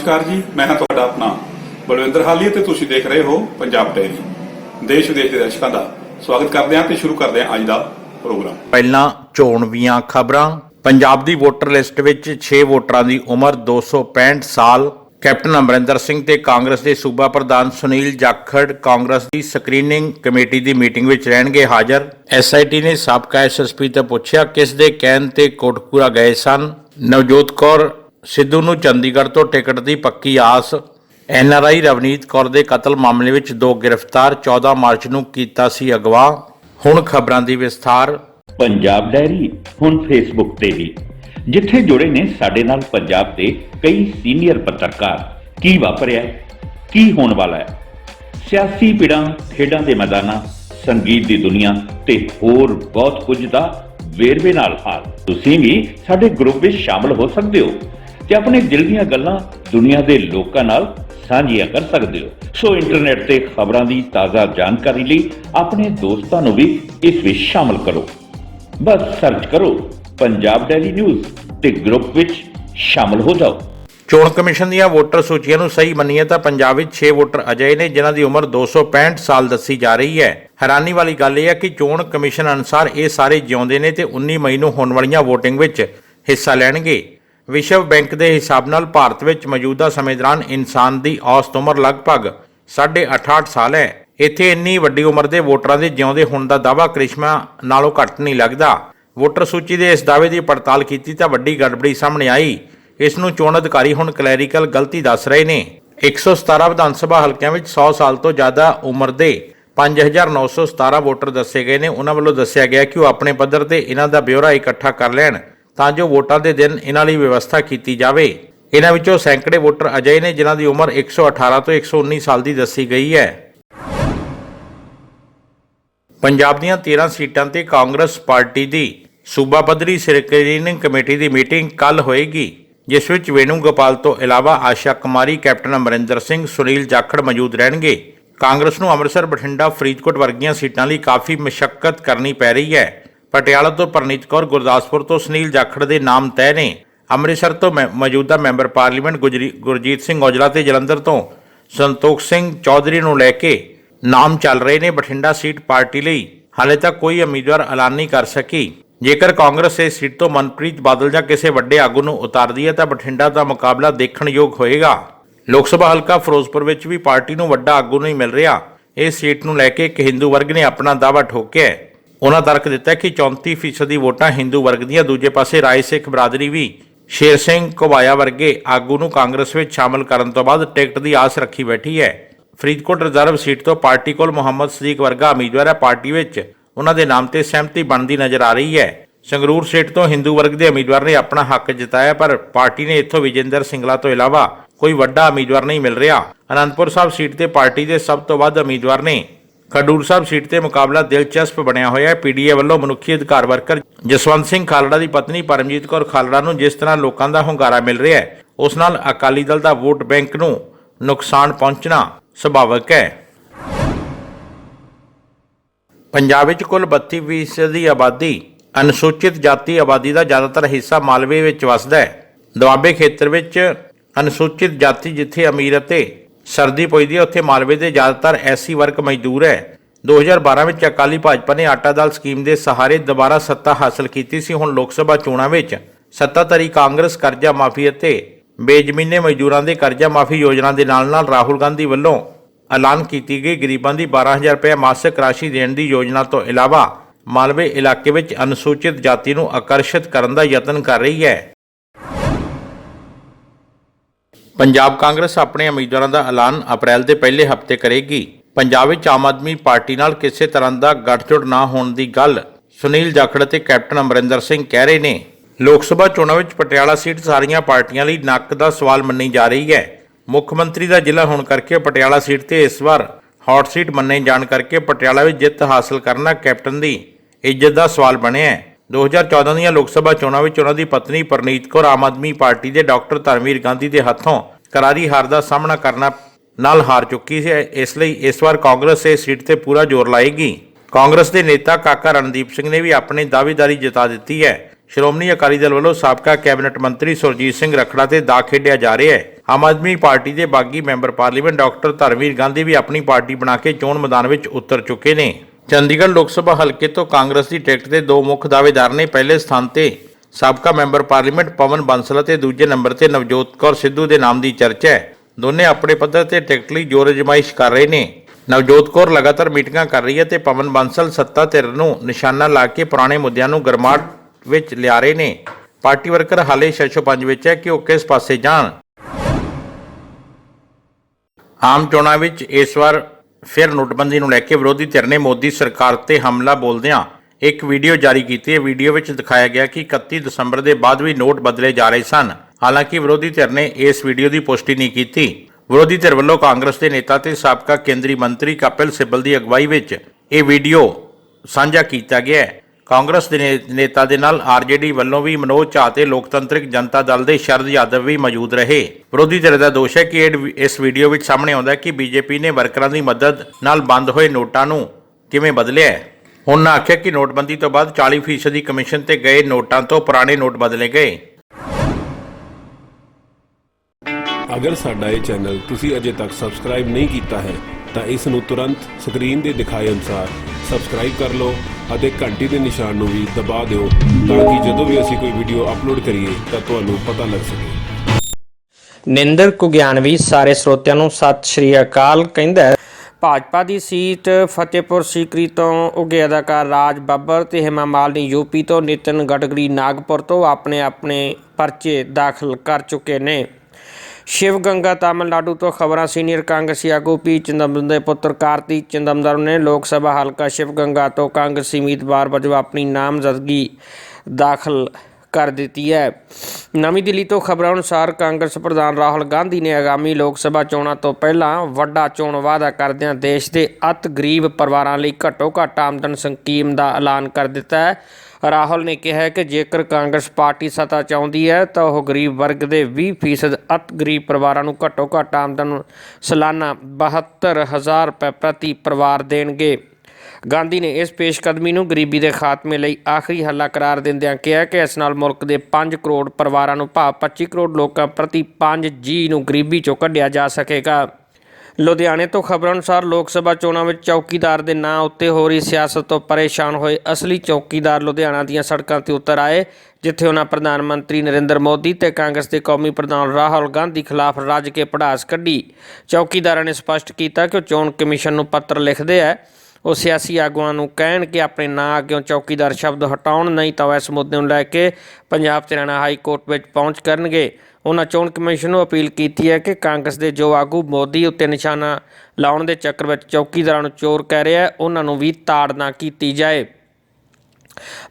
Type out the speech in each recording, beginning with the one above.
ਨਮਸਕਾਰ ਜੀ, ਮੈਂ ਹਾਂ ਤੁਹਾਡਾ ਆਪਣਾ ਬਲਵਿੰਦਰ ਹਾਲੀ ਤੇ ਤੁਸੀਂ ਦੇਖ ਰਹੇ ਹੋ ਪੰਜਾਬ ਡੈਰੀ ਦੇਸ਼ ਵਿਦੇਸ਼ ਦੇ ਦਰਸ਼ਕਾਂ ਦਾ ਸਵਾਗਤ ਕਰਦੇ ਹਾਂ ਤੇ ਸ਼ੁਰੂ ਕਰਦੇ ਹਾਂ ਅੱਜ ਦਾ ਪ੍ਰੋਗਰਾਮ। ਪਹਿਲਾਂ ਚੋਣਵੀਆਂ ਖਬਰਾਂ। ਪੰਜਾਬ ਦੀ ਵੋਟਰ ਲਿਸਟ ਵਿੱਚ 6 ਵੋਟਰਾਂ ਦੀ ਉਮਰ 265 ਸਾਲ। ਕੈਪਟਨ ਅਮਰਿੰਦਰ ਸਿੰਘ ਤੇ ਕਾਂਗਰਸ ਦੇ ਸੂਬਾ ਪ੍ਰਧਾਨ ਸੁਨੀਲ ਜਾਖੜ ਕਾਂਗਰਸ ਦੀ ਸਕਰੀਨਿੰਗ ਕਮੇਟੀ ਦੀ ਮੀਟਿੰਗ ਵਿੱਚ ਰਹਿਣਗੇ ਹਾਜ਼ਰ। ਐਸਆਈਟੀ ਨੇ ਸਾਬਕਾ ਐਸਐਸਪੀ ਤੋਂ ਪੁੱਛਿਆ ਕਿਸ ਦੇ ਕਹਿਣ ਤੇ ਕੋਟਕਪੂਰਾ ਗਏ ਸਨ। ਨਵਜੋਤ ਕੌਰ ਸਿੱਧੂ ਨੂੰ ਚੰਡੀਗੜ੍ਹ ਤੋਂ ਟਿਕਟ ਦੀ ਪੱਕੀ ਆਸ। ਐਨਆਰਆਈ ਰਵਨੀਤ ਕੌਰ ਦੇ ਕਤਲ ਮਾਮਲੇ ਵਿੱਚ ਦੋ ਗ੍ਰਿਫਤਾਰ 14 ਮਾਰਚ ਨੂੰ ਕੀਤਾ ਸੀ ਅਗਵਾ। ਹੁਣ ਖਬਰਾਂ ਦੀ ਵਿਸਥਾਰ। ਪੰਜਾਬ ਡੈਰੀ ਹੁਣ ਫੇਸਬੁੱਕ ਤੇ ਵੀ। ਜਿੱਥੇ ਜੁੜੇ ਨੇ ਸਾਡੇ ਨਾਲ ਪੰਜਾਬ ਦੇ ਕਈ ਸੀਨੀਅਰ ਪੱਤਰਕਾਰ। ਕੀ ਵਾਪਰਿਆ ਕੀ ਹੋਣ ਵਾਲਾ ਹੈ? ਸਿਆਸੀ ਪਿੜਾਂ ਖੇਡਾਂ ਦੇ ਮੈਦਾਨਾਂ, ਸੰਗੀਤ ਦੀ ਦੁਨੀਆ ਤੇ ਹੋਰ ਬਹੁਤ ਕੁਝ ਦਾ ਵੇਰਵੇ ਨਾਲ ਹਾਲ। ਤੁਸੀਂ ਵੀ ਸਾਡੇ ਗਰੁੱਪ ਵਿੱਚ ਸ਼ਾਮਲ ਹੋ ਸਕਦੇ ਹੋ। ਤੇ ਆਪਣੇ ਦਿਲ ਦੀਆਂ ਗੱਲਾਂ ਦੁਨੀਆ ਦੇ ਲੋਕਾਂ ਨਾਲ ਸਾਂਝੀਆਂ ਕਰ ਸਕਦੇ ਹੋ। ਸੋ ਇੰਟਰਨੈਟ ਤੇ ਖਬਰਾਂ ਦੀ ਤਾਜ਼ਾ ਜਾਣਕਾਰੀ ਲਈ ਆਪਣੇ ਦੋਸਤਾਂ ਨੂੰ ਵੀ ਇਸ ਵਿੱਚ ਸ਼ਾਮਲ ਕਰੋ। ਬਸ ਸਰਚ ਕਰੋ ਪੰਜਾਬ ਡੈਲੀ ਨਿਊਜ਼ ਤੇ ਗਰੁੱਪ ਵਿੱਚ ਸ਼ਾਮਲ ਹੋ ਜਾਓ। ਚੋਣ ਕਮਿਸ਼ਨ ਦੀਆਂ ਵੋਟਰ ਸੂਚੀਆਂ ਨੂੰ ਸਹੀ ਮੰਨੀਏ ਤਾਂ ਪੰਜਾਬ ਵਿੱਚ 6 ਵੋਟਰ ਅਜਿਹੇ ਨੇ ਜਿਨ੍ਹਾਂ ਦੀ ਉਮਰ 265 ਸਾਲ ਦੱਸੀ ਜਾ ਰਹੀ ਹੈ। ਹੈਰਾਨੀ ਵਾਲੀ ਗੱਲ ਇਹ ਹੈ ਕਿ ਚੋਣ ਕਮਿਸ਼ਨ ਅਨੁਸਾਰ ਇਹ ਸਾਰੇ ਜਿਉਂਦੇ ਨੇ ਤੇ 19 ਮਈ ਨੂੰ ਹੋਣ ਵਾਲੀਆਂ VOTING ਵਿੱਚ ਹਿੱਸਾ ਲੈਣਗੇ। ਵਿਸ਼ਵ ਬੈਂਕ ਦੇ ਹਿਸਾਬ ਨਾਲ ਭਾਰਤ ਵਿੱਚ ਮੌਜੂਦਾ ਸਮੇਂ ਦੌਰਾਨ ਇਨਸਾਨ ਦੀ ਔਸਤ ਉਮਰ ਲਗਭਗ 68 ਸਾਲ ਹੈ। ਇੱਥੇ ਇੰਨੀ ਵੱਡੀ ਉਮਰ ਦੇ ਵੋਟਰਾਂ ਦੇ ਜਿਉਂਦੇ ਹੋਣ ਦਾ ਦਾਅਵਾ ਕ੍ਰਿਸ਼ਮਾ ਨਾਲੋਂ ਘੱਟ ਨਹੀਂ ਲੱਗਦਾ। ਵੋਟਰ ਸੂਚੀ ਦੇ ਇਸ ਦਾਅਵੇ ਦੀ ਪੜਤਾਲ ਕੀਤੀ ਤਾਂ ਵੱਡੀ ਗੜਬੜੀ ਸਾਹਮਣੇ ਆਈ। ਇਸ ਨੂੰ ਚੋਣ ਅਧਿਕਾਰੀ ਹੁਣ ਕਲੈਰੀਕਲ ਗਲਤੀ ਦੱਸ ਰਹੇ ਨੇ। 117 ਵਿਧਾਨ ਸਭਾ ਹਲਕਿਆਂ ਵਿੱਚ 100 ਸਾਲ ਤੋਂ ਜ਼ਿਆਦਾ ਉਮਰ ਦੇ 5917 ਵੋਟਰ ਦੱਸੇ ਗਏ ਨੇ। ਉਹਨਾਂ ਵੱਲੋਂ ਦੱਸਿਆ ਗਿਆ ਕਿ ਉਹ ਆਪਣੇ ਪੱਧਰ ਤੇ ਇਹਨਾਂ ਦਾ ਬਿਊਰਾ ਇਕੱਠਾ ਕਰ ਲੈਣ। ਤਾਂ ਜੋ ਵੋਟਾਂ ਦੇ ਦਿਨ ਇਹਨਾਂ ਲਈ ਵਿਵਸਥਾ ਕੀਤੀ ਜਾਵੇ। ਇਹਨਾਂ ਵਿੱਚੋਂ ਸੈਂਕੜੇ ਵੋਟਰ ਅਜਿਹੇ ਨੇ ਜਿਨ੍ਹਾਂ ਦੀ ਉਮਰ 118 ਤੋਂ 119 ਸਾਲ ਦੀ ਦੱਸੀ ਗਈ ਹੈ। ਪੰਜਾਬ ਦੀਆਂ 13 ਸੀਟਾਂ ਤੇ ਕਾਂਗਰਸ ਪਾਰਟੀ ਦੀ ਸੂਬਾ ਪੱਧਰੀ ਸਕਰੀਨਿੰਗ ਕਮੇਟੀ ਦੀ ਮੀਟਿੰਗ ਕੱਲ ਹੋਏਗੀ, ਜਿਸ ਵਿੱਚ ਵੇਣੂ ਗੋਪਾਲ ਤੋਂ ਇਲਾਵਾ ਆਸ਼ਾ ਕੁਮਾਰੀ, ਕੈਪਟਨ ਅਮਰਿੰਦਰ ਸਿੰਘ, ਸੁਨੀਲ ਜਾਖੜ ਮੌਜੂਦ ਰਹਿਣਗੇ। ਕਾਂਗਰਸ ਨੂੰ ਅੰਮ੍ਰਿਤਸਰ, ਬਠਿੰਡਾ, ਫਰੀਦਕੋਟ ਵਰਗੀਆਂ ਸੀਟਾਂ ਲਈ ਕਾਫੀ ਮਸ਼ੱਕਤ ਕਰਨੀ ਪੈ ਰਹੀ ਹੈ। ਪਟਿਆਲਾ ਤੋਂ ਪਰਨੀਤ ਕੌਰ ਗੁਰਦਾਸਪੁਰ ਤੋਂ ਸੁਨੀਲ ਜਾਖੜ ਦੇ ਨਾਮ ਤੈਅ ਨੇ। ਅੰਮ੍ਰਿਤਸਰ ਤੋਂ ਮੈ- ਮੌਜੂਦਾ ਮੈਂਬਰ ਪਾਰਲੀਮੈਂਟ ਗੁਜਰੀ- ਗੁਰਜੀਤ ਸਿੰਘ ਔਜਲਾ ਤੇ ਜਲੰਧਰ ਤੋਂ ਸੰਤੋਖ ਸਿੰਘ ਚੌਧਰੀ ਨੂੰ ਲੈ ਕੇ ਨਾਮ ਚੱਲ ਰਹੇ ਨੇ। ਬਠਿੰਡਾ ਸੀਟ ਪਾਰਟੀ ਲਈ ਹਾਲੇ ਤੱਕ ਕੋਈ ਉਮੀਦਵਾਰ ਐਲਾਨ ਨਹੀਂ ਕਰ ਸਕੀ। ਜੇਕਰ ਕਾਂਗਰਸ ਇਸ ਸੀਟ ਤੋਂ ਮਨਪ੍ਰੀਤ ਬਾਦਲ ਜਾਂ ਕਿਸੇ ਵੱਡੇ ਆਗੂ ਨੂੰ ਉਤਾਰਦੀ ਹੈ ਤਾਂ ਬਠਿੰਡਾ ਦਾ ਮੁਕਾਬਲਾ ਦੇਖਣਯੋਗ ਹੋਏਗਾ। ਲੋਕ ਸਭਾ ਹਲਕਾ ਫਿਰੋਜ਼ਪੁਰ ਵਿੱਚ ਵੀ ਪਾਰਟੀ ਨੂੰ ਵੱਡਾ ਆਗੂ ਨਹੀਂ ਮਿਲ ਰਿਹਾ। ਇਸ ਸੀਟ ਨੂੰ ਲੈ ਕੇ ਇੱਕ ਹਿੰਦੂ ਵਰਗ ਨੇ ਆਪਣਾ ਦਾਅਵਾ ਠੋਕਿਆ ਹੈ। ਉਹਨਾਂ ਤਰਕ ਦਿੱਤਾ ਕਿ 34% ਦੀ ਵੋਟਾਂ ਹਿੰਦੂ ਵਰਗ ਦੀਆਂ, ਦੂਜੇ ਪਾਸੇ ਰਾਏ ਸਿੱਖ ਬਰਾਦਰੀ ਵੀ ਸ਼ੇਰ ਸਿੰਘ ਘੁਬਾਇਆ ਵਰਗੇ ਆਗੂ ਨੂੰ ਕਾਂਗਰਸ ਵਿੱਚ ਸ਼ਾਮਲ ਕਰਨ ਤੋਂ ਬਾਅਦ ਟਿਕਟ ਦੀ ਆਸ ਰੱਖੀ ਬੈਠੀ ਹੈ। ਫਰੀਦਕੋਟ ਰਿਜ਼ਰਵ ਸੀਟ ਤੋਂ ਪਾਰਟੀ ਕੋਲ ਮੁਹੰਮਦ ਸਦੀਕ ਵਰਗਾ ਉਮੀਦਵਾਰ ਹੈ। ਪਾਰਟੀ ਵਿੱਚ ਉਹਨਾਂ ਦੇ ਨਾਮ ਤੇ ਸਹਿਮਤੀ ਬਣਦੀ ਨਜ਼ਰ ਆ ਰਹੀ ਹੈ। ਸੰਗਰੂਰ ਸੀਟ ਤੋਂ ਹਿੰਦੂ ਵਰਗ ਦੇ ਉਮੀਦਵਾਰ ਨੇ ਆਪਣਾ ਹੱਕ ਜਤਾਇਆ, ਪਰ ਪਾਰਟੀ ਨੇ ਇੱਥੋਂ ਵਿਜੇਂਦਰ ਸਿੰਗਲਾ ਤੋਂ ਇਲਾਵਾ ਕੋਈ ਵੱਡਾ ਉਮੀਦਵਾਰ ਨਹੀਂ ਮਿਲ ਰਿਹਾ। ਅਨੰਦਪੁਰ ਸਾਹਿਬ ਸੀਟ ਤੇ ਪਾਰਟੀ ਦੇ ਸਭ ਤੋਂ ਵੱਧ ਉਮੀਦਵਾਰ ਨੇ ਖਡੂਰ ਸਾਹਿਬ ਸੀਟ ਤੇ ਮੁਕਾਬਲਾ ਦਿਲਚਸਪ ਬਣਿਆ ਹੋਇਆ ਹੈ। ਪੀਡੀਏ ਵੱਲੋਂ ਮਨੁੱਖੀ ਅਧਿਕਾਰ ਵਰਕਰ ਜਸਵੰਤ ਸਿੰਘ ਖਾਲੜਾ ਦੀ ਪਤਨੀ ਪਰਮਜੀਤ ਕੌਰ ਖਾਲੜਾ ਨੂੰ ਜਿਸ ਤਰ੍ਹਾਂ ਲੋਕਾਂ ਦਾ ਹੁੰਗਾਰਾ ਮਿਲ ਰਿਹਾ ਹੈ, ਉਸ ਨਾਲ ਅਕਾਲੀ ਦਲ ਦਾ ਵੋਟ ਬੈਂਕ ਨੂੰ ਨੁਕਸਾਨ ਪਹੁੰਚਣਾ ਸੁਭਾਵਿਕ ਹੈ। ਪੰਜਾਬ ਵਿੱਚ ਕੁੱਲ 32% ਦੀ ਆਬਾਦੀ, ਅਨੁਸੂਚਿਤ ਜਾਤੀ ਆਬਾਦੀ ਦਾ ਜ਼ਿਆਦਾਤਰ ਹਿੱਸਾ ਮਾਲਵੇ ਵਿੱਚ ਵਸਦਾ ਹੈ। ਦੁਆਬੇ ਖੇਤਰ ਵਿੱਚ ਅਨੁਸੂਚਿਤ ਜਾਤੀ ਜਿੱਥੇ ਅਮੀਰ ਅਤੇ ਸਰਦੀ ਪੁੱਜਦੀ ਹੈ, ਉੱਥੇ ਮਾਲਵੇ ਦੇ ਜ਼ਿਆਦਾਤਰ ਐਸੀ ਵਰਗ ਮਜ਼ਦੂਰ ਹੈ। 2012 ਵਿੱਚ ਅਕਾਲੀ ਭਾਜਪਾ ਨੇ ਆਟਾ ਦਾਲ ਸਕੀਮ ਦੇ ਸਹਾਰੇ ਦੁਬਾਰਾ ਸੱਤਾ ਹਾਸਲ ਕੀਤੀ ਸੀ। ਹੁਣ ਲੋਕ ਸਭਾ ਚੋਣਾਂ ਵਿੱਚ ਸੱਤਾਧਾਰੀ ਕਾਂਗਰਸ ਕਰਜ਼ਾ ਮਾਫੀ ਅਤੇ ਬੇਜ਼ਮੀਨੇ ਮਜ਼ਦੂਰਾਂ ਦੇ ਕਰਜ਼ਾ ਮਾਫੀ ਯੋਜਨਾ ਦੇ ਨਾਲ-ਨਾਲ ਰਾਹੁਲ ਗਾਂਧੀ ਵੱਲੋਂ ਐਲਾਨ ਕੀਤੀ ਗਈ। ਗਰੀਬਾਂ ਦੀ 12000 ਰੁਪਏ ਮਾਸਿਕ ਰਾਸ਼ੀ ਦੇਣ ਦੀ ਯੋਜਨਾ ਤੋਂ ਇਲਾਵਾ ਮਾਲਵੇ ਇਲਾਕੇ ਵਿੱਚ ਅਨੁਸੂਚਿਤ ਜਾਤੀ ਨੂੰ ਆਕਰਸ਼ਿਤ ਕਰਨ ਦਾ ਯਤਨ ਕਰ ਰਹੀ ਹੈ। ਪੰਜਾਬ ਕਾਂਗਰਸ ਆਪਣੇ ਉਮੀਦਵਾਰਾਂ ਦਾ ਐਲਾਨ ਅਪ੍ਰੈਲ ਦੇ ਪਹਿਲੇ ਹਫ਼ਤੇ ਕਰੇਗੀ। ਪੰਜਾਬ ਵਿੱਚ ਆਮ ਆਦਮੀ ਪਾਰਟੀ ਨਾਲ ਕਿਸੇ ਤਰ੍ਹਾਂ ਦਾ ਗੱਠਜੋੜ ਨਾ ਹੋਣ ਦੀ ਗੱਲ ਸੁਨੀਲ ਜਾਖੜ ਅਤੇ ਕੈਪਟਨ ਅਮਰਿੰਦਰ ਸਿੰਘ ਕਹਿ ਰਹੇ ਨੇ। ਲੋਕ ਸਭਾ ਚੋਣਾਂ ਵਿੱਚ ਪਟਿਆਲਾ ਸੀਟ ਸਾਰੀਆਂ ਪਾਰਟੀਆਂ ਲਈ ਨੱਕ ਦਾ ਸਵਾਲ ਮੰਨੀ ਜਾ ਰਹੀ ਹੈ। ਮੁੱਖ ਮੰਤਰੀ ਦਾ ਜ਼ਿਲ੍ਹਾ ਹੋਣ ਕਰਕੇ ਪਟਿਆਲਾ ਸੀਟ ਤੇ ਇਸ ਵਾਰ ਹੌਟ ਸੀਟ ਮੰਨੇ ਜਾਣ ਕਰਕੇ ਪਟਿਆਲਾ ਵਿੱਚ ਜਿੱਤ ਹਾਸਲ ਕਰਨਾ ਕੈਪਟਨ ਦੀ ਇੱਜ਼ਤ ਦਾ ਸਵਾਲ ਬਣਿਆ ਹੈ। 2014 ਦੀਆਂ ਲੋਕ ਸਭਾ ਚੋਣਾਂ ਵਿੱਚ ਉਹਨਾਂ ਦੀ ਪਤਨੀ ਪਰਨੀਤ ਕੌਰ ਆਮ ਆਦਮੀ ਪਾਰਟੀ ਦੇ ਡਾਕਟਰ ਧਰਮਵੀਰ ਗਾਂਧੀ ਦੇ ਹੱਥੋਂ ਕਰਾਰੀ ਹਾਰ ਦਾ ਸਾਹਮਣਾ ਕਰਨਾ ਨਾਲ ਹਾਰ ਚੁੱਕੀ ਸੀ। ਇਸ ਲਈ ਇਸ ਵਾਰ ਕਾਂਗਰਸ ਇਸ ਸੀਟ ਤੇ ਪੂਰਾ ਜ਼ੋਰ ਲਾਏਗੀ। ਕਾਂਗਰਸ ਦੇ ਨੇਤਾ ਕਾਕਾ ਰਣਦੀਪ ਸਿੰਘ ਨੇ ਵੀ ਆਪਣੀ ਦਾਅਵੇਦਾਰੀ ਜਤਾ ਦਿੱਤੀ ਹੈ। ਸ਼੍ਰੋਮਣੀ ਅਕਾਲੀ ਦਲ ਵੱਲੋਂ ਸਾਬਕਾ ਕੈਬਨਿਟ ਮੰਤਰੀ ਸੁਰਜੀਤ ਸਿੰਘ ਰਖੜਾ ਤੇ ਦਾ ਖੇਡਿਆ ਜਾ ਰਿਹਾ ਹੈ। ਆਮ ਆਦਮੀ ਪਾਰਟੀ ਦੇ ਬਾਗੀ member parliament doctor Dharamvir Gandhi ਵੀ ਆਪਣੀ ਪਾਰਟੀ ਬਣਾ ਕੇ ਚੋਣ ਮੈਦਾਨ ਵਿੱਚ ਉਤਰ ਚੁੱਕੇ ਨੇ। ਚੰਡੀਗੜ੍ਹ ਲੋਕ ਸਭਾ ਹਲਕੇ ਤੋਂ ਕਾਂਗਰਸ ਦੀ ਟਿਕਟ ਦੇ ਦੋ ਮੁੱਖ ਦਾਅਵੇਦਾਰ ਨੇ ਪਹਿਲੇ ਸਥਾਨ ਤੇ ਸਾਬਕਾ ਮੈਂਬਰ ਪਾਰਲੀਮੈਂਟ ਪਵਨ ਬੰਸਲ ਅਤੇ ਦੂਜੇ ਨੰਬਰ ਤੇ ਨਵਜੋਤ ਕੌਰ ਸਿੱਧੂ ਦੇ ਨਾਮ ਦੀ ਚਰਚਾ ਹੈ। ਦੋਨੇ ਆਪਣੇ ਪੱਧਰ ਤੇ ਟਿਕਟ ਲਈ ਜੋਰ ਅਜਮਾਇਸ਼ ਕਰ ਰਹੇ ਨੇ। ਨਵਜੋਤ ਕੌਰ ਲਗਾਤਾਰ ਮੀਟਿੰਗਾਂ ਕਰ ਰਹੀ ਹੈ ਤੇ ਪਵਨ ਬੰਸਲ ਸੱਤਾ ਧਿਰ ਨੂੰ ਨਿਸ਼ਾਨਾ ਲਾ ਕੇ ਪੁਰਾਣੇ ਮੁੱਦਿਆਂ ਨੂੰ ਗਰਮਾਟ ਵਿੱਚ ਲਿਆ ਰਹੇ ਨੇ। ਪਾਰਟੀ ਵਰਕਰ ਹਾਲੇ ਛੱਛੋ ਪੰਜ ਵਿੱਚ ਹੈ ਕਿ ਉਹ ਕਿਸ ਪਾਸੇ ਜਾਣ। ਆਮ ਚੋਣਾਂ ਵਿੱਚ ਇਸ ਵਾਰ ਫਿਰ ਨੋਟਬੰਦੀ ਨੂੰ ਲੈ ਕੇ ਵਿਰੋਧੀ ਧਿਰ ਨੇ ਮੋਦੀ ਸਰਕਾਰ ਤੇ ਹਮਲਾ ਬੋਲਦਿਆਂ ਇੱਕ ਵੀਡੀਓ ਜਾਰੀ ਕੀਤੀ। ਹੈ ਵੀਡੀਓ ਵਿੱਚ ਦਿਖਾਇਆ ਗਿਆ ਕਿ 31 ਦਸੰਬਰ ਦੇ ਬਾਅਦ ਵੀ ਨੋਟ ਬਦਲੇ ਜਾ ਰਹੇ ਸਨ। ਹਾਲਾਂਕਿ ਵਿਰੋਧੀ ਧਿਰ ਨੇ ਇਸ ਵੀਡੀਓ ਦੀ ਪੁਸ਼ਟੀ ਨਹੀਂ ਕੀਤੀ। ਵਿਰੋਧੀ ਧਿਰ ਵੱਲੋਂ ਕਾਂਗਰਸ ਦੇ ਨੇਤਾ ਤੇ ਸਾਬਕਾ ਕੇਂਦਰੀ ਮੰਤਰੀ ਕਪਿਲ ਸਿੱਬਲ ਦੀ ਅਗਵਾਈ ਵਿੱਚ ਇਹ ਵੀਡੀਓ ਸਾਂਝਾ ਕੀਤਾ ਗਿਆ ਹੈ। ਕਾਂਗਰਸ ਦੇ ਨੇਤਾ ਦੇ ਨਾਲ ਆਰਜੇਡੀ ਵੱਲੋਂ ਵੀ ਮਨੋਜ ਝਾ ਤੇ ਲੋਕਤੰਤਰਿਕ ਜਨਤਾ ਦਲ ਦੇ ਸ਼ਰਦ ਯਾਦਵ ਵੀ ਮੌਜੂਦ ਰਹੇ। ਵਿਰੋਧੀ ਧਿਰ ਦਾ ਦੋਸ਼ ਹੈ ਕਿ ਇਸ ਵੀਡੀਓ ਵਿੱਚ ਸਾਹਮਣੇ ਆਉਂਦਾ ਹੈ ਕਿ ਬੀਜੇਪੀ ਨੇ ਵਰਕਰਾਂ ਦੀ ਮਦਦ ਨਾਲ ਬੰਦ ਹੋਏ ਨੋਟਾਂ ਨੂੰ ਕਿਵੇਂ ਬਦਲਿਆ ਹੈ। ਉਹਨਾਂ ਆਖਿਆ ਕਿ ਨੋਟਬੰਦੀ ਤੋਂ ਬਾਅਦ 40% ਦੀ ਕਮਿਸ਼ਨ ਤੇ ਗਏ ਨੋਟਾਂ ਤੋਂ ਪੁਰਾਣੇ ਨੋਟ ਬਦਲੇ ਗਏ। ਅਗਰ ਸਾਡਾ ਇਹ ਚੈਨਲ ਤੁਸੀਂ ਅਜੇ ਤੱਕ ਸਬਸਕ੍ਰਾਈਬ ਨਹੀਂ ਕੀਤਾ ਹੈ, ਤਾਂ ਇਸ ਨੂੰ ਤੁਰੰਤ ਸਕਰੀਨ ਦੇ ਦਿਖਾਏ ਅਨੁਸਾਰ ਸਬਸਕ੍ਰਾਈਬ ਕਰ ਲਓ ਅਤੇ ਘੰਟੀ ਦੇ ਨਿਸ਼ਾਨ ਨੂੰ ਵੀ ਦਬਾ ਦਿਓ ਤਾਂ ਕਿ ਜਦੋਂ ਵੀ ਅਸੀਂ ਕੋਈ ਵੀਡੀਓ ਅਪਲੋਡ ਕਰੀਏ ਤਾਂ ਤੁਹਾਨੂੰ ਪਤਾ ਲੱਗ ਸਕੇ ਨਿੰਦਰ ਕੁਗਿਆਨਵੀ ਸਾਰੇ ਸਰੋਤਿਆਂ ਨੂੰ ਸਤਿ ਸ਼੍ਰੀ ਅਕਾਲ ਕਹਿੰਦਾ ਹੈ। ਭਾਜਪਾ ਦੀ ਸੀਟ ਫਤਿਹਪੁਰ ਸੀਕਰੀ ਤੋਂ ਉੱਗੇ ਅਦਾਕਾਰ ਰਾਜ ਬੱਬਰ ਤੇ ਹਿਮਾ ਮਾਲਿਨੀ ਯੂਪੀ ਤੋਂ ਨਿਤਨ ਗਡਕਰੀ ਨਾਗਪੁਰ ਤੋਂ ਆਪਣੇ ਆਪਣੇ ਪਰਚੇ ਦਾਖਲ ਕਰ ਚੁੱਕੇ ਨੇ ਸ਼ਿਵ ਗੰਗਾ ਤਾਮਿਲਨਾਡੂ ਤੋਂ ਖਬਰਾਂ ਸੀਨੀਅਰ ਕਾਂਗਰਸੀ ਆਗੂ ਪੀ ਚਿਦੰਬਰਮ ਦੇ ਪੁੱਤਰ ਕਾਰਤੀ ਚਿਦੰਬਰਮ ਨੇ ਲੋਕ ਸਭਾ ਹਲਕਾ ਸ਼ਿਵ ਗੰਗਾ ਤੋਂ ਕਾਂਗਰਸੀ ਉਮੀਦਵਾਰ ਵਜੋਂ ਆਪਣੀ ਨਾਮਜ਼ਦਗੀ ਦਾਖਲ ਕਰ ਦਿੱਤੀ ਹੈ। ਨਵੀਂ ਦਿੱਲੀ ਤੋਂ ਖਬਰਾਂ ਅਨੁਸਾਰ ਕਾਂਗਰਸ ਪ੍ਰਧਾਨ ਰਾਹੁਲ ਗਾਂਧੀ ਨੇ ਆਗਾਮੀ ਲੋਕ ਸਭਾ ਚੋਣਾਂ ਤੋਂ ਪਹਿਲਾਂ ਵੱਡਾ ਚੋਣ ਵਾਅਦਾ ਕਰਦਿਆਂ ਦੇਸ਼ ਦੇ ਅਤ ਗਰੀਬ ਪਰਿਵਾਰਾਂ ਲਈ ਘੱਟੋ ਘੱਟ ਆਮਦਨ ਸਕੀਮ ਦਾ ਐਲਾਨ ਕਰ ਦਿੱਤਾ ਹੈ। ਰਾਹੁਲ ਨੇ ਕਿਹਾ ਕਿ ਜੇਕਰ ਕਾਂਗਰਸ ਪਾਰਟੀ ਸਤਾ ਚਾਹੁੰਦੀ ਹੈ ਤਾਂ ਉਹ ਗਰੀਬ ਵਰਗ ਦੇ 20% ਅਤ ਗਰੀਬ ਪਰਿਵਾਰਾਂ ਨੂੰ ਘੱਟੋ ਘੱਟ ਆਮਦਨ ਸਾਲਾਨਾ 72000 ਰੁਪਏ ਪ੍ਰਤੀ ਪਰਿਵਾਰ ਦੇਣਗੇ। ਗਾਂਧੀ ਨੇ ਇਸ ਪੇਸ਼ਕਦਮੀ ਨੂੰ ਗਰੀਬੀ ਦੇ ਖਾਤਮੇ ਲਈ ਆਖਰੀ ਹੱਲਾ ਕਰਾਰ ਦਿੰਦਿਆਂ ਕਿਹਾ ਕਿ ਇਸ ਨਾਲ ਮੁਲਕ ਦੇ 5 ਕਰੋੜ ਪਰਿਵਾਰਾਂ ਨੂੰ ਭਾਵ 25 ਕਰੋੜ ਲੋਕਾਂ ਪ੍ਰਤੀ 5 ਜੀ ਨੂੰ ਗਰੀਬੀ ਚੋਂ ਕੱਢਿਆ ਜਾ ਸਕੇਗਾ। ਲੁਧਿਆਣੇ ਤੋਂ ਖਬਰਾਂ ਅਨੁਸਾਰ ਲੋਕ ਸਭਾ ਚੋਣਾਂ ਵਿੱਚ ਚੌਕੀਦਾਰ ਦੇ ਨਾਂ ਉੱਤੇ ਹੋ ਰਹੀ ਸਿਆਸਤ ਤੋਂ ਪਰੇਸ਼ਾਨ ਹੋਏ ਅਸਲੀ ਚੌਕੀਦਾਰ ਲੁਧਿਆਣਾ ਦੀਆਂ ਸੜਕਾਂ ਤੇ ਉਤਰ ਆਏ, ਜਿੱਥੇ ਉਹਨਾਂ ਪ੍ਰਧਾਨ ਮੰਤਰੀ ਨਰਿੰਦਰ ਮੋਦੀ ਤੇ ਕਾਂਗਰਸ ਦੇ ਕੌਮੀ ਪ੍ਰਧਾਨ ਰਾਹੁਲ ਗਾਂਧੀ ਖਿਲਾਫ ਰੱਜ ਕੇ ਪੜਾਸ ਕੱਢੀ। ਚੌਕੀਦਾਰਾਂ ਨੇ ਸਪਸ਼ਟ ਕੀਤਾ ਕਿ ਉਹ ਚੋਣ ਕਮਿਸ਼ਨ ਨੂੰ ਪੱਤਰ ਲਿਖਦੇ ਆ। ਉਹ ਸਿਆਸੀ ਆਗੂਆਂ ਨੂੰ ਕਹਿਣ ਕਿ ਆਪਣੇ ਨਾਂ ਅੱਗੇ ਚੌਕੀਦਾਰ ਸ਼ਬਦ ਹਟਾਉਣ, ਨਹੀਂ ਤਾਂ ਉਹ ਇਸ ਮੁੱਦੇ ਨੂੰ ਲੈ ਕੇ ਪੰਜਾਬ ਤੇ ਹਰਿਆਣਾ ਹਾਈ ਕੋਰਟ ਵਿੱਚ ਪਹੁੰਚ ਕਰਨਗੇ। ਉਹਨਾਂ ਚੋਣ ਕਮਿਸ਼ਨ ਨੂੰ ਅਪੀਲ ਕੀਤੀ ਹੈ ਕਿ ਕਾਂਗਰਸ ਦੇ ਜੋ ਆਗੂ ਮੋਦੀ ਉੱਤੇ ਨਿਸ਼ਾਨਾ ਲਾਉਣ ਦੇ ਚੱਕਰ ਵਿੱਚ ਚੌਕੀਦਾਰਾਂ ਨੂੰ ਚੋਰ ਕਹਿ ਰਿਹਾ ਉਹਨਾਂ ਨੂੰ ਵੀ ਤਾੜਨਾ ਕੀਤੀ ਜਾਏ।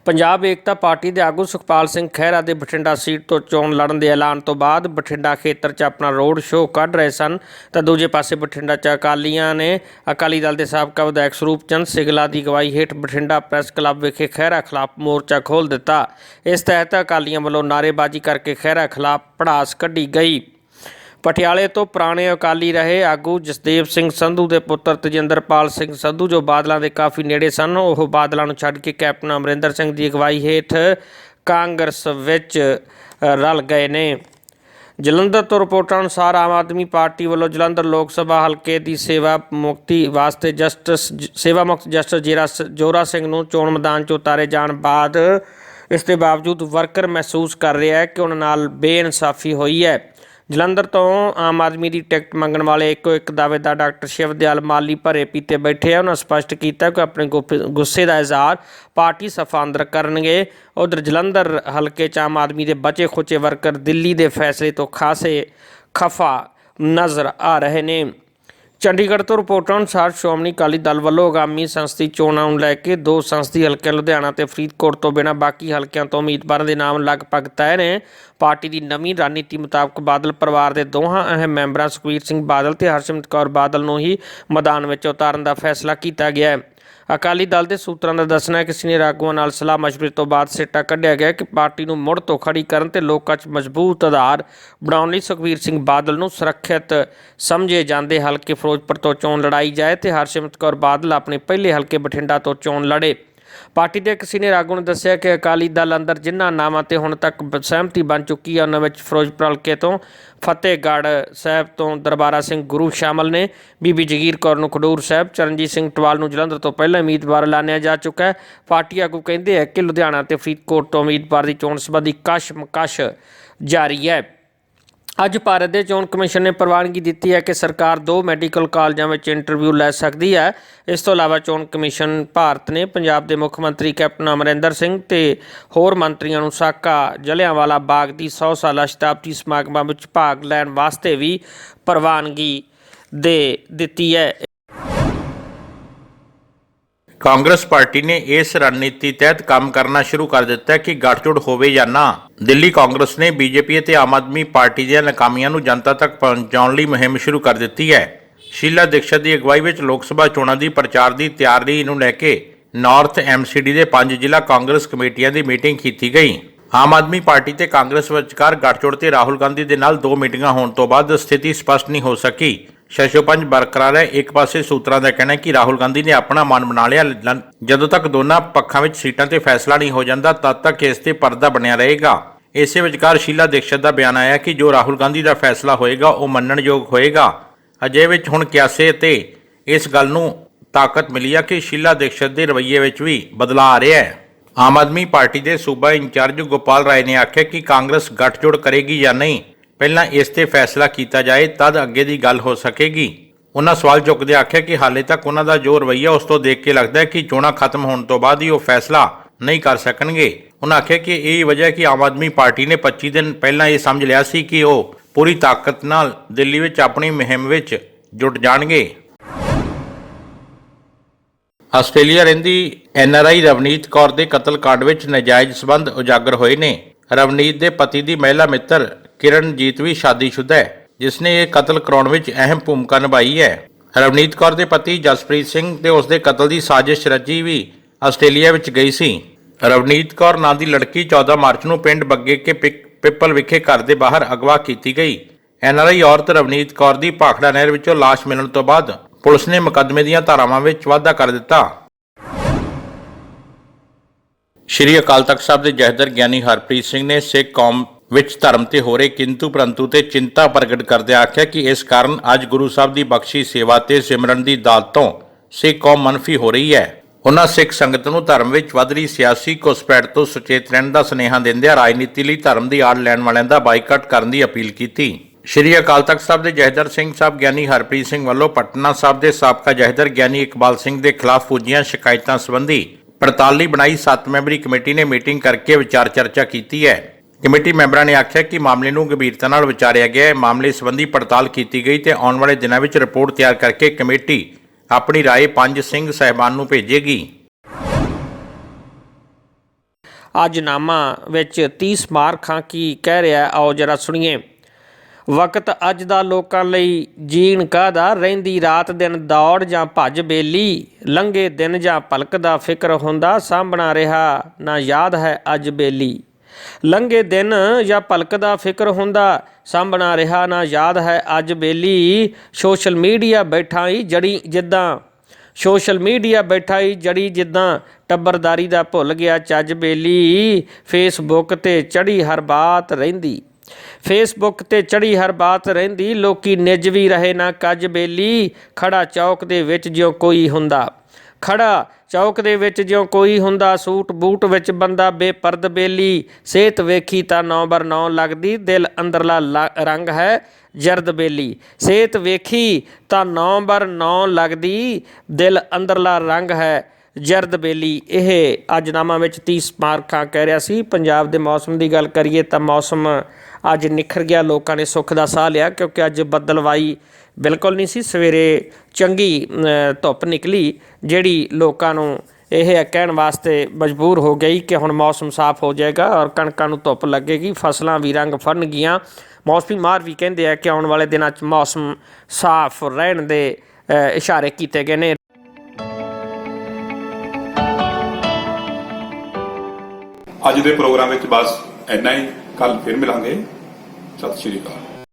ਪੰਜਾਬ ਏਕਤਾ ਪਾਰਟੀ ਦੇ ਆਗੂ ਸੁਖਪਾਲ ਸਿੰਘ ਖਹਿਰਾ ਦੇ ਬਠਿੰਡਾ ਸੀਟ ਤੋਂ ਚੋਣ ਲੜਨ ਦੇ ਐਲਾਨ ਤੋਂ ਬਾਅਦ ਬਠਿੰਡਾ ਖੇਤਰ 'ਚ ਆਪਣਾ ਰੋਡ ਸ਼ੋਅ ਕੱਢ ਰਹੇ ਸਨ, ਤਾਂ ਦੂਜੇ ਪਾਸੇ ਬਠਿੰਡਾ 'ਚ ਅਕਾਲੀਆਂ ਨੇ ਅਕਾਲੀ ਦਲ ਦੇ ਸਾਬਕਾ ਵਿਧਾਇਕ ਸਰੂਪ ਚੰਦ ਸਿਗਲਾ ਦੀ ਅਗਵਾਈ ਹੇਠ ਬਠਿੰਡਾ ਪ੍ਰੈਸ ਕਲੱਬ ਵਿਖੇ ਖਹਿਰਾ ਖਿਲਾਫ ਮੋਰਚਾ ਖੋਲ੍ਹ ਦਿੱਤਾ। ਇਸ ਤਹਿਤ ਅਕਾਲੀਆਂ ਵੱਲੋਂ ਨਾਅਰੇਬਾਜ਼ੀ ਕਰਕੇ ਖਹਿਰਾ ਖਿਲਾਫ ਪੜਾਸ ਕੱਢੀ ਗਈ। ਪਟਿਆਲੇ ਤੋਂ ਪੁਰਾਣੇ ਅਕਾਲੀ ਰਹੇ ਆਗੂ ਜਸਦੇਵ ਸਿੰਘ ਸੰਧੂ ਦੇ ਪੁੱਤਰ ਤਜਿੰਦਰਪਾਲ ਸਿੰਘ ਸੰਧੂ, ਜੋ ਬਾਦਲਾਂ ਦੇ ਕਾਫੀ ਨੇੜੇ ਸਨ, ਉਹ ਬਾਦਲਾਂ ਨੂੰ ਛੱਡ ਕੇ ਕੈਪਟਨ ਅਮਰਿੰਦਰ ਸਿੰਘ ਦੀ ਅਗਵਾਈ ਹੇਠ ਕਾਂਗਰਸ ਵਿੱਚ ਰਲ ਗਏ ਨੇ। ਜਲੰਧਰ ਤੋਂ ਰਿਪੋਰਟਾਂ ਅਨੁਸਾਰ ਆਮ ਆਦਮੀ ਪਾਰਟੀ ਵੱਲੋਂ ਜਲੰਧਰ ਲੋਕ ਸਭਾ ਹਲਕੇ ਦੀ ਸੇਵਾ ਮੁਕਤੀ ਵਾਸਤੇ ਜਸਟਿਸ ਜ- ਸੇਵਾ ਮੁਕਤ ਜਸਟਿਸ ਜੇਰਾ ਸ- ਜੋਰਾ ਸਿੰਘ ਨੂੰ ਚੋਣ ਮੈਦਾਨ 'ਚ ਉਤਾਰੇ ਜਾਣ ਬਾਅਦ ਇਸ ਦੇ ਬਾਵਜੂਦ ਵਰਕਰ ਮਹਿਸੂਸ ਕਰ ਰਿਹਾ ਹੈ ਕਿ ਉਹਨਾਂ ਨਾਲ ਬੇਇਨਸਾਫੀ ਹੋਈ ਹੈ। ਜਲੰਧਰ ਤੋਂ ਆਮ ਆਦਮੀ ਦੀ ਟਿਕਟ ਮੰਗਣ ਵਾਲੇ ਇੱਕੋ ਇੱਕ ਦਾਅਵੇਦਾਰ ਡਾਕਟਰ ਸ਼ਿਵ ਦਿਆਲ ਮਾਲੀ ਭਰੇ ਪੀਤੇ ਬੈਠੇ ਆ। ਉਹਨਾਂ ਸਪਸ਼ਟ ਕੀਤਾ ਕਿ ਆਪਣੇ ਗੁੱਫ- ਗੁੱਸੇ ਦਾ ਇਜ਼ਹਾਰ ਪਾਰਟੀ ਸਫਾ ਅੰਦਰ ਕਰਨਗੇ। ਉਧਰ ਜਲੰਧਰ ਹਲਕੇ ਚ ਆਮ ਆਦਮੀ ਦੇ ਬਚੇ ਖੁਚੇ ਵਰਕਰ ਦਿੱਲੀ ਦੇ ਫੈਸਲੇ ਤੋਂ ਖਾਸੇ ਖਫਾ ਨਜ਼ਰ ਆ ਰਹੇ ਨੇ। ਚੰਡੀਗੜ੍ਹ ਤੋਂ ਰਿਪੋਰਟਾਂ ਅਨੁਸਾਰ ਸ਼੍ਰੋਮਣੀ ਅਕਾਲੀ ਦਲ ਵੱਲੋਂ ਆਗਾਮੀ ਸੰਸਦੀ ਚੋਣਾਂ ਨੂੰ ਲੈ ਕੇ ਦੋ ਸੰਸਦੀ ਹਲਕਿਆਂ ਲੁਧਿਆਣਾ ਤੇ ਫਰੀਦਕੋਟ ਤੋਂ ਬਿਨਾਂ ਬਾਕੀ ਹਲਕਿਆਂ ਤੋਂ ਉਮੀਦਵਾਰਾਂ ਦੇ ਨਾਮ ਲਗਭਗ ਤੈਅ ਨੇ। ਪਾਰਟੀ ਦੀ ਨਵੀਂ ਰਣਨੀਤੀ ਮੁਤਾਬਕ ਬਾਦਲ ਪਰਿਵਾਰ ਦੇ ਦੋਹਾਂ ਅਹਿਮ ਮੈਂਬਰਾਂ ਸੁਖਬੀਰ ਸਿੰਘ ਬਾਦਲ ਤੇ ਹਰਸਿਮਰਤ ਕੌਰ ਬਾਦਲ ਨੂੰ ਹੀ ਮੈਦਾਨ ਵਿੱਚ ਉਤਾਰਨ ਦਾ ਫੈਸਲਾ ਕੀਤਾ ਗਿਆ ਹੈ। ਅਕਾਲੀ ਦਲ ਦੇ ਸੂਤਰਾਂ ਦਾ ਦੱਸਣਾ ਹੈ ਕਿ ਸੀਨੀਅਰ ਆਗੂਆਂ ਨਾਲ ਸਲਾਹ ਮਸ਼ਵਰੇ ਤੋਂ ਬਾਅਦ ਸਿੱਟਾ ਕੱਢਿਆ ਗਿਆ ਕਿ ਪਾਰਟੀ ਨੂੰ ਮੁੜ ਤੋਂ ਖੜੀ ਕਰਨ ਤੇ ਲੋਕਾਂ 'ਚ ਮਜ਼ਬੂਤ ਆਧਾਰ ਬਣਾਉਣ ਲਈ ਸੁਖਬੀਰ ਸਿੰਘ ਬਾਦਲ ਨੂੰ ਸੁਰੱਖਿਅਤ ਸਮਝੇ ਜਾਂਦੇ ਹਲਕੇ ਫਿਰੋਜ਼ਪੁਰ ਤੋਂ ਚੋਣ ਲੜਾਈ ਜਾਏ ਤੇ ਹਰਸਿਮਰਤ ਕੌਰ ਬਾਦਲ ਆਪਣੇ ਪਹਿਲੇ ਹਲਕੇ ਬਠਿੰਡਾ ਤੋਂ ਚੋਣ ਲੜੇ। ਪਾਰਟੀ ਦੇ ਇੱਕ ਸੀਨੀਅਰ ਆਗੂ ਨੇ ਦੱਸਿਆ ਕਿ ਅਕਾਲੀ ਦਲ ਅੰਦਰ ਜਿਨ੍ਹਾਂ ਨਾਵਾਂ ਤੇ ਹੁਣ ਤੱਕ ਸਹਿਮਤੀ ਬਣ ਚੁੱਕੀ ਹੈ ਉਹਨਾਂ ਵਿੱਚ ਫਿਰੋਜ਼ਪੁਰ ਹਲਕੇ ਤੋਂ ਫਤਿਹਗੜ੍ਹ ਸਾਹਿਬ ਤੋਂ ਦਰਬਾਰਾ ਸਿੰਘ ਗੁਰੂ ਸ਼ਾਮਲ ਨੇ। ਬੀਬੀ ਜਗੀਰ ਕੌਰ ਨੂੰ ਖਡੂਰ ਸਾਹਿਬ, ਚਰਨਜੀਤ ਸਿੰਘ ਟਵਾਲ ਨੂੰ ਜਲੰਧਰ ਤੋਂ ਪਹਿਲਾਂ ਉਮੀਦਵਾਰ ਐਲਾਨਿਆ ਜਾ ਚੁੱਕਾ ਹੈ। ਪਾਰਟੀ ਆਗੂ ਕਹਿੰਦੇ ਹੈ ਕਿ ਲੁਧਿਆਣਾ ਤੇ ਫਰੀਦਕੋਟ ਤੋਂ ਉਮੀਦਵਾਰ ਦੀ ਚੋਣ ਸੰਬੰਧੀ ਕਸ਼ਮਕਸ਼ ਜਾਰੀ ਹੈ। ਅੱਜ ਭਾਰਤ ਦੇ ਚੋਣ ਕਮਿਸ਼ਨ ਨੇ ਪ੍ਰਵਾਨਗੀ ਦਿੱਤੀ ਹੈ ਕਿ ਸਰਕਾਰ ਦੋ ਮੈਡੀਕਲ ਕਾਲਜਾਂ ਵਿੱਚ ਇੰਟਰਵਿਊ ਲੈ ਸਕਦੀ ਹੈ। ਇਸ ਤੋਂ ਇਲਾਵਾ ਚੋਣ ਕਮਿਸ਼ਨ ਭਾਰਤ ਨੇ ਪੰਜਾਬ ਦੇ ਮੁੱਖ ਮੰਤਰੀ ਕੈਪਟਨ ਅਮਰਿੰਦਰ ਸਿੰਘ ਤੇ ਹੋਰ ਮੰਤਰੀਆਂ ਨੂੰ ਸਾਕਾ ਜਲਿਆਂਵਾਲਾ ਬਾਗ ਦੀ 100 ਸਾਲਾ ਸ਼ਤਾਬਦੀ ਸਮਾਗਮਾਂ ਵਿੱਚ ਭਾਗ ਲੈਣ ਵਾਸਤੇ ਵੀ ਪ੍ਰਵਾਨਗੀ ਦੇ ਦਿੱਤੀ ਹੈ। ਕਾਂਗਰਸ ਪਾਰਟੀ ਨੇ ਇਸ ਰਣਨੀਤੀ ਤਹਿਤ ਕੰਮ ਕਰਨਾ ਸ਼ੁਰੂ ਕਰ ਦਿੱਤਾ ਹੈ ਕਿ ਗੱਠਜੋੜ ਹੋਵੇ ਜਾਂ ਨਾ। ਦਿੱਲੀ ਕਾਂਗਰਸ ਨੇ ਬੀਜੇਪੀ ਅਤੇ ਆਮ ਆਦਮੀ ਪਾਰਟੀ ਦੀਆਂ ਨਾਕਾਮੀਆਂ ਨੂੰ ਜਨਤਾ ਤੱਕ ਪਹੁੰਚਾਉਣ ਲਈ ਮੁਹਿੰਮ ਸ਼ੁਰੂ ਕਰ ਦਿੱਤੀ ਹੈ। ਸ਼ੀਲਾ ਦੀਕਸ਼ਤ ਦੀ ਅਗਵਾਈ ਵਿੱਚ ਲੋਕ ਸਭਾ ਚੋਣਾਂ ਦੀ ਪ੍ਰਚਾਰ ਦੀ ਤਿਆਰੀ ਨੂੰ ਲੈ ਕੇ ਨਾਰਥ ਐਮਸੀਡੀ ਦੇ ਪੰਜ ਜ਼ਿਲ੍ਹਾ ਕਾਂਗਰਸ ਕਮੇਟੀਆਂ ਦੀ ਮੀਟਿੰਗ ਕੀਤੀ ਗਈ। ਆਮ ਆਦਮੀ ਪਾਰਟੀ ਤੇ ਕਾਂਗਰਸ ਵਿਚਕਾਰ ਗੱਠਜੋੜ ਤੇ ਰਾਹੁਲ ਗਾਂਧੀ ਦੇ ਨਾਲ ਦੋ ਮੀਟਿੰਗਾਂ ਹੋਣ ਤੋਂ ਬਾਅਦ ਸਥਿਤੀ ਸਪਸ਼ਟ ਨਹੀਂ ਹੋ ਸਕੀ। ਸ਼ਸ਼ੋਪੰਜ ਬਰਕਰਾਰ ਹੈ। ਇੱਕ ਪਾਸੇ ਸੂਤਰਾਂ ਦਾ ਕਹਿਣਾ ਹੈ ਕਿ ਰਾਹੁਲ ਗਾਂਧੀ ਨੇ ਆਪਣਾ ਮਨ ਬਣਾ ਲਿਆ ਜਦੋਂ ਤੱਕ ਦੋਨਾਂ ਪੱਖਾਂ ਵਿੱਚ ਸੀਟਾਂ ਤੇ ਫੈਸਲਾ ਨਹੀਂ ਹੋ ਜਾਂਦਾ, ਤਦ ਤੱਕ ਇਸ ਤੇ ਪਰਦਾ ਬਣਿਆ ਰਹੇਗਾ। ਇਸੇ ਵਿਚਕਾਰ ਸ਼ੀਲਾ ਦੀਕਸ਼ਤ ਦਾ ਬਿਆਨ ਆਇਆ ਕਿ ਜੋ ਰਾਹੁਲ ਗਾਂਧੀ ਦਾ ਫੈਸਲਾ ਹੋਏਗਾ, ਉਹ ਮੰਨਣਯੋਗ ਹੋਏਗਾ। ਅਜੇ ਵਿੱਚ ਹੁਣ ਕਿਆਸੇ ਤੇ ਇਸ ਗੱਲ ਨੂੰ ਤਾਕਤ ਮਿਲੀ ਹੈ ਕਿ ਸ਼ੀਲਾ ਦੀਕਸ਼ਤ ਦੇ ਰਵੱਈਏ ਵਿੱਚ ਵੀ ਬਦਲਾਅ ਆ ਰਿਹਾ ਹੈ। ਆਮ ਆਦਮੀ ਪਾਰਟੀ ਦੇ ਸੂਬਾ ਇੰਚਾਰਜ ਗੋਪਾਲ ਰਾਏ ਨੇ ਆਖਿਆ ਕਿ ਕਾਂਗਰਸ ਗੱਠਜੋੜ ਕਰੇਗੀ ਜਾਂ ਨਹੀਂ। ਪਹਿਲਾਂ ਇਸ ਤੇ ਫੈਸਲਾ ਕੀਤਾ ਜਾਏ, ਤਦ ਅੱਗੇ ਦੀ ਗੱਲ ਹੋ ਸਕੇਗੀ। ਉਹਨਾਂ ਸਵਾਲ ਚੁੱਕਦੇ ਆਖਿਆ ਕਿ ਹਾਲੇ ਤੱਕ ਉਹਨਾਂ ਦਾ ਜੋ ਰਵੱਈਆ ਉਸ ਤੋਂ ਦੇਖ ਕੇ ਲੱਗਦਾ ਹੈ ਕਿ ਚੋਣਾਂ ਖਤਮ ਹੋਣ ਤੋਂ ਬਾਅਦ ਹੀ ਉਹ ਫੈਸਲਾ ਨਹੀਂ ਕਰ ਸਕਣਗੇ। ਉਹਨਾਂ ਆਖਿਆ ਕਿ ਇਹ ਵਜ੍ਹਾ ਹੈ ਕਿ ਆਮ ਆਦਮੀ ਪਾਰਟੀ ਨੇ 25 ਦਿਨ ਪਹਿਲਾਂ ਇਹ ਸਮਝ ਲਿਆ ਸੀ ਕਿ ਉਹ ਪੂਰੀ ਤਾਕਤ ਨਾਲ ਦਿੱਲੀ ਵਿੱਚ ਆਪਣੀ ਮੁਹਿੰਮ ਵਿੱਚ ਜੁਟ ਜਾਣਗੇ। ਆਸਟ੍ਰੇਲੀਆ ਰਹਿੰਦੀ ਐਨਆਰਆਈ ਰਵਨੀਤ ਕੌਰ ਦੇ ਕਤਲ ਕਾਂਡ ਵਿੱਚ ਨਾਜਾਇਜ਼ ਸਬੰਧ ਉਜਾਗਰ ਹੋਏ ਨੇ। ਰਵਨੀਤ ਦੇ ਪਤੀ ਦੀ ਮਹਿਲਾ ਮਿੱਤਰ ਕਿਰਨਜੀਤ ਵੀ ਸ਼ਾਦੀशुदा ਹੈ, ਜਿਸ ਨੇ ਇਹ ਕਤਲ ਕਰਾਉਣ ਵਿੱਚ ਅਹਿਮ ਭੂਮਿਕਾ ਨਿਭਾਈ ਹੈ। ਰਵਨੀਤ ਕੌਰ ਦੇ ਪਤੀ ਜਸਪ੍ਰੀਤ ਸਿੰਘ ਤੇ ਉਸ ਦੇ ਕਤਲ ਦੀ ਸਾਜ਼ਿਸ਼ ਰਚੀ ਵੀ ਆਸਟ੍ਰੇਲੀਆ ਵਿੱਚ ਗਈ ਸੀ। ਰਵਨੀਤ ਕੌਰ ਨਾਂ ਦੀ ਲੜਕੀ 14 ਮਾਰਚ ਨੂੰ ਪਿੰਡ ਬੱਗੇ ਕੇ ਪਿਕ- ਪਿੱਪਲ ਵਿਖੇ ਘਰ ਦੇ ਬਾਹਰ ਅਗਵਾ ਕੀਤੀ ਗਈ। ਐਨਆਰਆਈ ਔਰਤ ਰਵਨੀਤ ਕੌਰ ਦੀ ਭਾਖੜਾ ਨਹਿਰ ਵਿੱਚੋਂ ਲਾਸ਼ ਮਿਲਣ ਤੋਂ ਬਾਅਦ ਪੁਲਿਸ ਨੇ ਮੁਕੱਦਮੇ ਦੀਆਂ ਧਾਰਾਵਾਂ ਵਿੱਚ ਵਾਧਾ ਕਰ ਦਿੱਤਾ। ਸ਼੍ਰੀ ਅਕਾਲ ਤਖਤ ਸਾਹਿਬ ਦੇ ਜਹਦਰ ਗਿਆਨੀ ਹਰਪ੍ਰੀਤ ਸਿੰਘ ਨੇ ਸਿੱਖ ਕੌਮ ਵਿੱਚ ਧਰਮ ਤੇ ਹੋ ਰਹੇ, ਕਿੰਤੂ ਪਰੰਤੂ ਤੇ ਚਿੰਤਾ ਪ੍ਰਗਟ ਕਰਦੇ ਆਖਿਆ ਕਿ ਇਸ ਕਾਰਨ ਅੱਜ ਗੁਰੂ ਸਾਹਿਬ ਦੀ ਬਖਸ਼ੀ, ਸੇਵਾ ਤੇ ਸਿਮਰਨ ਦੀ ਦਾਤ ਤੋਂ ਸਿੱਖ ਕੌਮ ਮਨਫੀ ਹੋ ਰਹੀ ਹੈ। ਉਹਨਾਂ ਸਿੱਖ ਸੰਗਤ ਨੂੰ ਧਰਮ ਵਿੱਚ ਵੱਧ ਰਹੀ ਸਿਆਸੀ ਘੁਸਪੈਠ ਤੋਂ ਸੁਚੇਤ ਰਹਿਣ ਦਾ ਸੁਨੇਹਾ ਦਿੰਦਿਆਂ ਰਾਜਨੀਤੀ ਲਈ ਧਰਮ ਦੀ ਆੜ ਲੈਣ ਵਾਲਿਆਂ ਦਾ ਬਾਈਕਾਟ ਕਰਨ ਦੀ ਅਪੀਲ ਕੀਤੀ। ਸ਼੍ਰੀ ਅਕਾਲ ਤਖਤ ਸਾਹਿਬ ਦੇ ਜਹਦਰ ਸਿੰਘ ਸਾਹਿਬ ਗਿਆਨੀ ਹਰਪ੍ਰੀਤ ਸਿੰਘ ਵੱਲੋਂ ਪਟਨਾ ਸਾਹਿਬ ਦੇ ਸਾਬਕਾ ਜਹਦਰ ਗਿਆਨੀ ਇਕਬਾਲ ਸਿੰਘ ਦੇ ਖਿਲਾਫ ਪੁੱਜੀਆਂ ਸ਼ਿਕਾਇਤਾਂ ਸੰਬੰਧੀ ਪੜਤਾਲ ਲਈ ਬਣਾਈ 7 ਮੈਂਬਰੀ ਕਮੇਟੀ ਨੇ ਮੀਟਿੰਗ ਕਰਕੇ ਵਿਚਾਰ ਚਰਚਾ ਕੀਤੀ ਹੈ। ਕਮੇਟੀ ਮੈਂਬਰਾਂ ਨੇ ਆਖਿਆ ਕਿ ਮਾਮਲੇ ਨੂੰ ਗੰਭੀਰਤਾ ਨਾਲ ਵਿਚਾਰਿਆ ਗਿਆ ਹੈ ਮਾਮਲੇ ਸੰਬੰਧੀ ਪੜਤਾਲ ਕੀਤੀ ਗਈ ਤੇ ਆਉਣ ਵਾਲੇ ਦਿਨਾਂ ਵਿੱਚ ਰਿਪੋਰਟ ਤਿਆਰ ਕਰਕੇ ਕਮੇਟੀ ਆਪਣੀ رائے ਪੰਜ ਸਿੰਘ ਸਹਿਬਾਨ ਨੂੰ ਭੇਜੇਗੀ ਅੱਜ ਨਾਮਾ ਵਿੱਚ 30 ਮਾਰਖਾਂ ਕੀ ਕਹਿ ਰਿਹਾ ਹੈ, ਆਓ ਜਰਾ ਸੁਣੀਏ ਵਕਤ ਅੱਜ ਦਾ ਲੋਕਾਂ ਲਈ ਜੀਣ ਕਾਹਦਾ ਰਹਿੰਦੀ ਰਾਤ ਦਿਨ ਦੌੜ ਜਾਂ ਭੱਜ ਬੇਲੀ ਲੰਘੇ ਦਿਨ ਜਾਂ ਭਲਕ ਦਾ ਫਿਕਰ ਹੁੰਦਾ ਸਾਂਭਣਾ ਰਿਹਾ ਨਾ ਯਾਦ ਹੈ ਅੱਜ ਬੇਲੀ ਲੰਘੇ ਦਿਨ ਜਾਂ ਭਲਕ ਦਾ ਫਿਕਰ ਹੁੰਦਾ, ਸਾਂਭਣਾ ਰਿਹਾ ਨਾ ਯਾਦ ਹੈ ਅੱਜ ਬੇਲੀ। ਸੋਸ਼ਲ ਮੀਡੀਆ ਬੈਠਾ ਹੀ ਜੜੀ ਜਿੱਦਾਂ। ਸੋਸ਼ਲ ਮੀਡੀਆ ਬੈਠਾ ਹੀ ਜੜੀ ਜਿੱਦਾਂ। ਟੱਬਰਦਾਰੀ ਦਾ ਭੁੱਲ ਗਿਆ ਚੱਜ ਬੇਲੀ। ਫੇਸਬੁੱਕ ਤੇ ਚੜੀ ਹਰ ਬਾਤ ਰਹਿੰਦੀ। ਫੇਸਬੁੱਕ ਤੇ ਚੜੀ ਹਰ ਬਾਤ ਰਹਿੰਦੀ। ਲੋਕੀ ਨਿੱਜ ਵੀ ਰਹੇ ਨਾ ਕੱਜ ਬੇਲੀ। ਖੜਾ ਚੌਕ ਦੇ ਵਿੱਚ ਜਿਉ ਕੋਈ ਹੁੰਦਾ। ਖੜਾ। ਚੌਕ ਦੇ ਵਿੱਚ ਜਿਉਂ ਕੋਈ ਹੁੰਦਾ ਸੂਟ, ਬੂਟ ਵਿੱਚ ਬੰਦਾ ਬੇਪਰਦ ਬੇਲੀ। ਸਿਹਤ ਵੇਖੀ ਤਾਂ ਨੌ ਬਰ ਨੌ ਲੱਗਦੀ, ਦਿਲ ਅੰਦਰਲਾ ਲ- ਰੰਗ ਹੈ ਜਰਦ ਬੇਲੀ। ਸਿਹਤ ਵੇਖੀ ਤਾਂ ਨੌ ਬਰ ਨੌ ਲੱਗਦੀ, ਦਿਲ ਅੰਦਰਲਾ ਰੰਗ ਹੈ ਜਰਦ ਬੇਲੀ। ਇਹ ਅੱਜ ਨਾਮਾ ਵਿੱਚ 30 ਸਮਾਰਕਾਂ ਕਹਿ ਰਿਹਾ ਸੀ। ਪੰਜਾਬ ਦੇ ਮੌਸਮ ਦੀ ਗੱਲ ਕਰੀਏ ਤਾਂ ਮੌਸਮ ਅੱਜ ਨਿਖਰ ਗਿਆ। ਲੋਕਾਂ ਨੇ ਸੁੱਖ ਦਾ ਸਾਹ ਲਿਆ ਕਿਉਂਕਿ ਅੱਜ ਬੱਦਲਵਾਈ ਬਿਲਕੁਲ ਨਹੀਂ ਸੀ। ਸਵੇਰੇ ਚੰਗੀ ਧੁੱਪ ਨਿਕਲੀ, ਜਿਹੜੀ ਲੋਕਾਂ ਨੂੰ ਇਹ ਕਹਿਣ ਵਾਸਤੇ ਮਜਬੂਰ ਹੋ ਗਈ ਕਿ ਹੁਣ ਮੌਸਮ ਸਾਫ਼ ਹੋ ਜਾਏਗਾ ਔਰ ਕਣਕਾਂ ਨੂੰ ਧੁੱਪ ਲੱਗੇਗੀ, ਫਸਲਾਂ ਵੀ ਰੰਗ ਫੜਨਗੀਆਂ। ਮੌਸਮੀ ਮਾਰ ਵੀ ਕਹਿੰਦੇ ਆ ਕਿ ਆਉਣ ਵਾਲੇ ਦਿਨਾਂ 'ਚ ਮੌਸਮ ਸਾਫ਼ ਰਹਿਣ ਦੇ ਇਸ਼ਾਰੇ ਕੀਤੇ ਗਏ ਨੇ। ਅੱਜ ਦੇ ਪ੍ਰੋਗਰਾਮ ਵਿੱਚ ਬਸ ਇੰਨਾ ਹੀ। ਕੱਲ ਫਿਰ ਮਿਲਾਂਗੇ। ਸਤਿ ਸ਼੍ਰੀ ਅਕਾਲ।